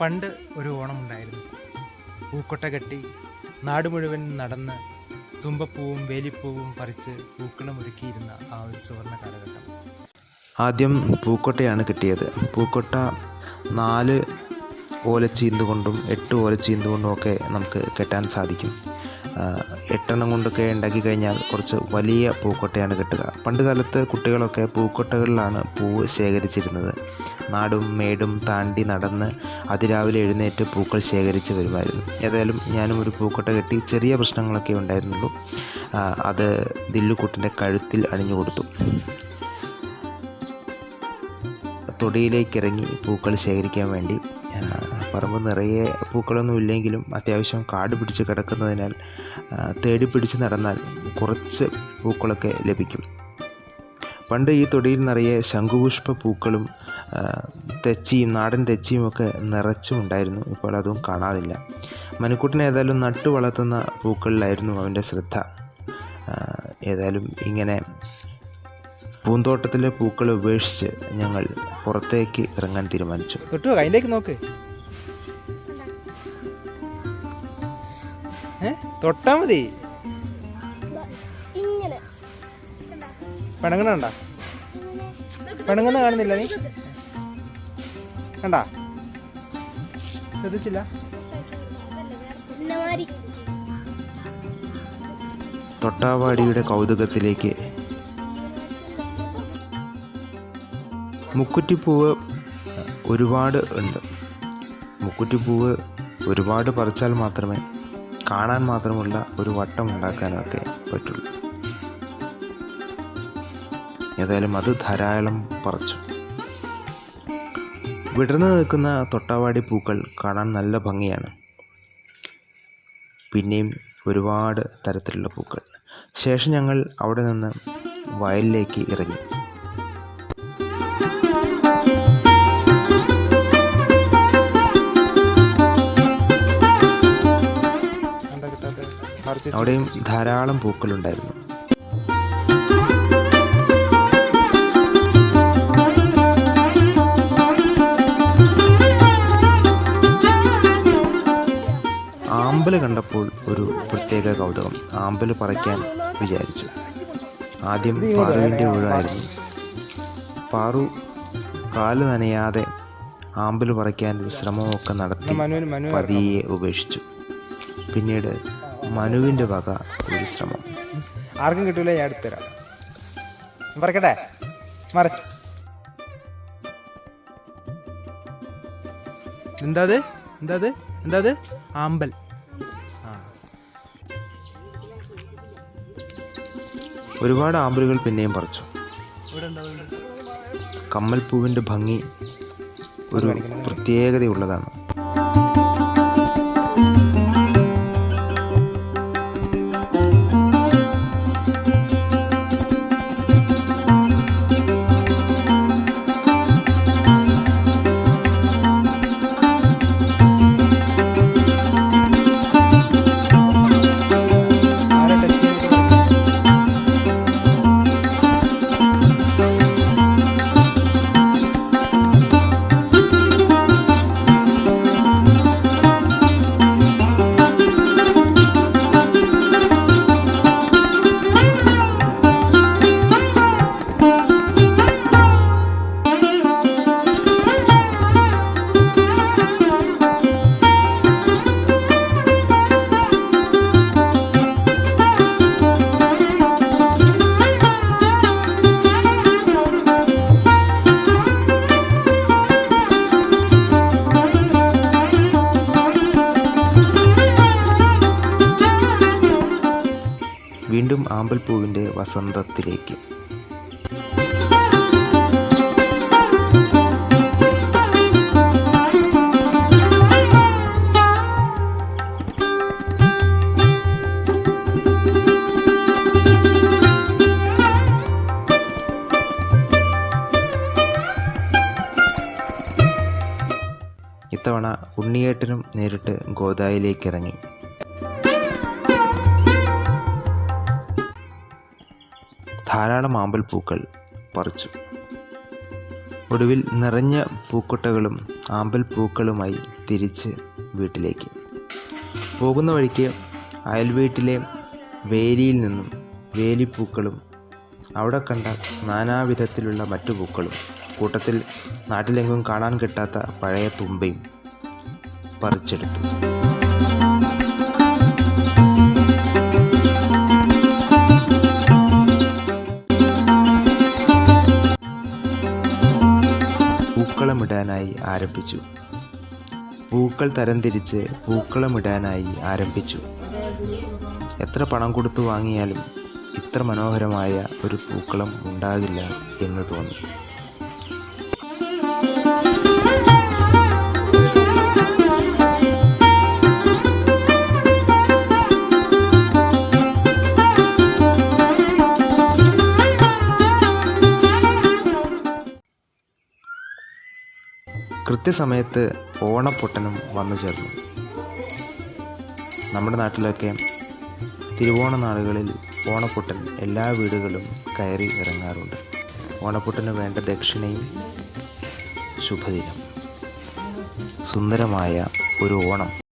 പണ്ട് ഒരു ഓണം ഉണ്ടായിരുന്നു. പൂക്കൊട്ട കെട്ടി നാട് മുഴുവൻ നടന്ന് തുമ്പപ്പൂവും വേലിപ്പൂവും പറിച്ച് പൂക്കളം ഒരുക്കിയിരുന്ന ആ ഒരു സുവർണ കാലഘട്ടം. ആദ്യം പൂക്കൊട്ടയാണ് കിട്ടിയത്. പൂക്കൊട്ട നാല് ഓല ചീന്തുകൊണ്ടും എട്ട് ഓല ചീന്തുകൊണ്ടും ഒക്കെ നമുക്ക് കെട്ടാൻ സാധിക്കും. എട്ടെണ്ണം കൊണ്ടൊക്കെ ഉണ്ടാക്കി കഴിഞ്ഞാൽ കുറച്ച് വലിയ പൂക്കൊട്ടയാണ് കിട്ടുക. പണ്ട് കാലത്ത് കുട്ടികളൊക്കെ പൂക്കൊട്ടകളിലാണ് പൂവ് ശേഖരിച്ചിരുന്നത്. നാടും മേടും താണ്ടി നടന്ന് അതിരാവിലെ എഴുന്നേറ്റ് പൂക്കൾ ശേഖരിച്ച് വരുമായിരുന്നു. ഏതായാലും ഞാനും ഒരു പൂക്കൊട്ട കെട്ടി ചെറിയ പ്രശ്നങ്ങളൊക്കെ ഉണ്ടായിരുന്നുള്ളൂ. അത് ദില്ലുക്കുട്ടിന്റെ കഴുത്തിൽ അണിഞ്ഞു കൊടുത്തു. തൊടിയിലേക്ക് ഇറങ്ങി പൂക്കൾ ശേഖരിക്കാൻ വേണ്ടി. പറമ്പ് നിറയെ പൂക്കളൊന്നും ഇല്ലെങ്കിലും അത്യാവശ്യം കാട് പിടിച്ച് കിടക്കുന്നതിനാൽ തേടി പിടിച്ച് നടന്നാൽ കുറച്ച് പൂക്കളൊക്കെ ലഭിക്കും. പണ്ട് ഈ തൊടിയിൽ നിറയെ ശംഖുപുഷ്പ പൂക്കളും തെച്ചിയും നാടൻ തെച്ചിയും ഒക്കെ നിറച്ചും ഉണ്ടായിരുന്നു. ഇപ്പോൾ അതും കാണാതില്ല. മനുക്കുട്ടൻ ഏതായാലും നട്ടു വളർത്തുന്ന പൂക്കളിലായിരുന്നു അവന്റെ ശ്രദ്ധ. ഏതായാലും ഇങ്ങനെ പൂന്തോട്ടത്തിലെ പൂക്കൾ ഉപേക്ഷിച്ച് ഞങ്ങൾ പുറത്തേക്ക് ഇറങ്ങാൻ തീരുമാനിച്ചു. തൊട്ടു അതിലേക്ക് നോക്ക്. തൊട്ടാ മതി. ഇങ്ങനെ. പിണങ്ങണണ്ട പിണങ്ങുന്ന കാണുന്നില്ല നീ? കണ്ടാ? ശ്രദ്ധിച്ചില്ല? തൊട്ടാവാടിയുടെ കൗതുകത്തിലേക്ക് മുക്കുറ്റിപ്പൂവ് ഒരുപാട് ഉണ്ട്. മുക്കുറ്റിപ്പൂവ് ഒരുപാട് പറിച്ചാൽ മാത്രമേ കാണാൻ മാത്രമുള്ള ഒരു വട്ടം ഉണ്ടാക്കാനൊക്കെ പറ്റുള്ളൂ. ഏതായാലും അത് ധാരാളം പറിച്ചു. വിടർന്നു നിൽക്കുന്ന തൊട്ടാവാടി പൂക്കൾ കാണാൻ നല്ല ഭംഗിയാണ്. പിന്നെയും ഒരുപാട് തരത്തിലുള്ള പൂക്കൾ. ശേഷം ഞങ്ങൾ അവിടെ നിന്ന് വയലിലേക്ക് ഇറങ്ങി. അവിടെയും. ധാരാളം പൂക്കളുണ്ടായിരുന്നു. ആമ്പൽ കണ്ടപ്പോൾ ഒരു പ്രത്യേക കൗതുകം. ആമ്പൽ പറിക്കാൻ വിചാരിച്ചു. ആദ്യം പാറുവിന്റെ ഉഴായിരുന്നു പാറു കാൽ നനയാതെ ആമ്പൽ പറിക്കാൻ ശ്രമമൊക്കെ നടത്തി പതിയെ ഉപേക്ഷിച്ചു. പിന്നീട് മനുവിന്റെ വക ഒരു ശ്രമം. ആർക്കും കിട്ടൂല ഞാൻ എടുത്തുതരാം. പറക്കട്ടെ മറ. എന്താ അത് എന്താ അത് എന്താ അത് ആമ്പൽ ഒരുപാട് ആമ്പലുകൾ പിന്നെയും പറിച്ചു. കമ്മൽപ്പൂവിന്റെ ഭംഗി ഒരു പ്രത്യേകതയുള്ളതാണ്. വീണ്ടും ആമ്പൽപ്പൂവിന്റെ വസന്തത്തിലേക്ക്. ഇത്തവണ ഉണ്ണിയേട്ടനും നേരിട്ട് ഗോദായിലേക്ക് ഇറങ്ങി ധാരാളം ആമ്പൽ പൂക്കൾ പറിച്ചു. ഒടുവിൽ നിറഞ്ഞ പൂക്കൊട്ടകളും ആമ്പൽ പൂക്കളുമായി തിരിച്ച് വീട്ടിലേക്ക്. പോകുന്ന വഴിക്ക് അയൽവീട്ടിലെ വേലിയിൽ നിന്നും വേലിപ്പൂക്കളും അവിടെ കണ്ട നാനാവിധത്തിലുള്ള മറ്റു പൂക്കളും കൂട്ടത്തിൽ നാട്ടിലെങ്ങും കാണാൻ കിട്ടാത്ത പഴയ തുമ്പയും പറിച്ചെടുത്തു. ആരംഭിച്ചു. പൂക്കൾ തരംതിരിച്ച് പൂക്കളമിടാനായി ആരംഭിച്ചു. എത്ര പണം കൊടുത്തു വാങ്ങിയാലും ഇത്ര മനോഹരമായ ഒരു പൂക്കളം ഉണ്ടാകില്ല എന്ന് തോന്നി. കൃത്യസമയത്ത് ഓണപ്പൊട്ടനും വന്നു ചേർന്നു. നമ്മുടെ നാട്ടിലൊക്കെ തിരുവോണ നാളുകളിൽ ഓണപ്പൊട്ടൻ എല്ലാ വീടുകളും കയറി ഇറങ്ങാറുണ്ട്. ഓണപ്പൊട്ടന് വേണ്ട ദക്ഷിണയും ശുഭദിനം. സുന്ദരമായ ഒരു ഓണം.